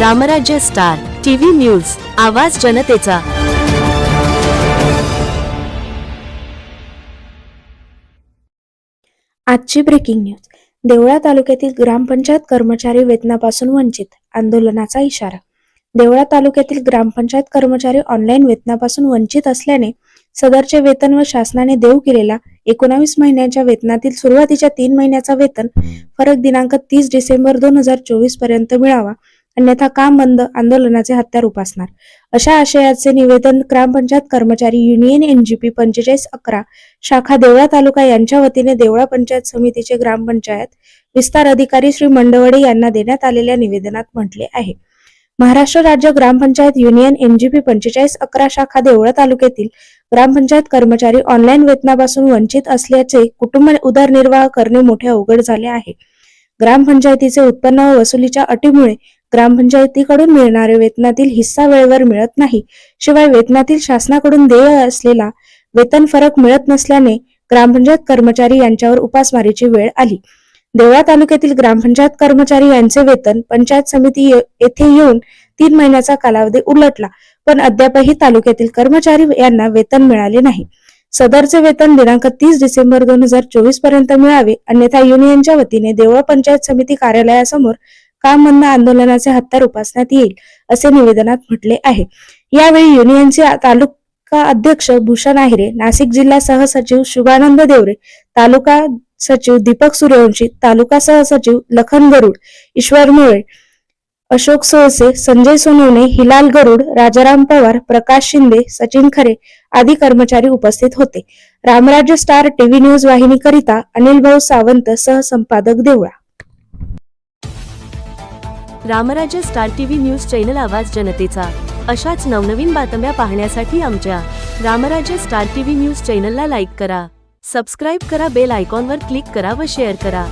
रामराज्य star TV news आवाज जनतेचा. आजची ब्रेकिंग न्यूज देवळा तालुक्यातील ग्रामपंचायत कर्मचारी वेतनापासून वंचित आंदोलनाचा इशारा. देवळा तालुक्यातील ग्रामपंचायत कर्मचारी ऑनलाईन वेतनापासून वंचित असल्याने सदरचे वेतन व शासनाने देऊ केलेला एकोणावीस महिन्यांच्या वेतनातील सुरुवातीच्या तीन महिन्याचा वेतन फरक दिनांक तीस डिसेंबर दोन हजार चोवीसपर्यंत मिळावा अन्यथा काम बंद आंदोलनाचे हत्यार उपासणार. अशा आशयाचे निवेदन ग्रामपंचायत कर्मचारी युनियन एनजीपी पंचेचाळीस अकरा शाखा देवळा तालुका यांच्या वतीने देवळा पंचायत समितीचे ग्रामपंचायत विस्तार अधिकारी श्री मंडवडे यांना देण्यात आलेल्या निवेदनात म्हटले आहे. महाराष्ट्र राज्य ग्रामपंचायत युनियन एनजीपी पंचेचाळीस अकरा शाखा देवळा तालुक्यातील ग्रामपंचायत कर्मचारी ऑनलाईन वेतनापासून वंचित असल्याचे कुटुंब उदरनिर्वाह करणे मोठे अवघड झाले आहे. ग्रामपंचायतीचे उत्पन्न व वसुलीच्या अटीमुळे ग्रामपंचायतीकडून मिळणारे वेतनातील हिस्सा वेळेवर मिळत नाही. शिवाय वेतनातील शासनाकडून देय असलेला वेतन फरक मिळत नसल्याने ग्रामपंचायत कर्मचारी यांच्यावर उपासमारीची वेळ आली. देवळा तालुक्यातील ग्रामपंचायत कर्मचारी यांचे वेतन पंचायत समिती येथे येऊन तीन महिन्याचा कालावधी उलटला पण अद्यापही तालुक्यातील कर्मचारी यांना वेतन मिळाले नाही. सदरचे वेतन दिनांक तीस डिसेंबर दोन हजार चोवीसपर्यंत मिळावे अन्यथा युनियनच्या वतीने देवळा पंचायत समिती कार्यालयासमोर काम बंद आंदोलनाचे हत्यार उपासण्यात येईल असे निवेदनात म्हटले आहे. यावेळी युनियनचे तालुका अध्यक्ष भूषण आहिरे नाशिक जिल्हा सहसचिव शुभानंद देवरे तालुका सचिव दीपक सूर्यवंशी तालुका सहसचिव लखन गरुड ईश्वर मुळे अशोक सोळसे संजय सोनवणे हिलाल गरुड राजाराम पवार प्रकाश शिंदे सचिन खरे आदी कर्मचारी उपस्थित होते. रामराज्य स्टार टीव्ही न्यूज वाहिनीकरिता Anil Bhau Sawant सहसंपादक Devla. Ramrajya Star TV News channel आवाज जनतेचा. अशाच नवनवीन बातम्या पाहण्यासाठी आमच्या रामराज्य स्टार टीव्ही न्यूज चॅनलला लाईक करा. सबस्क्राईब करा बेल आयकॉनवर क्लिक करा व शेअर करा.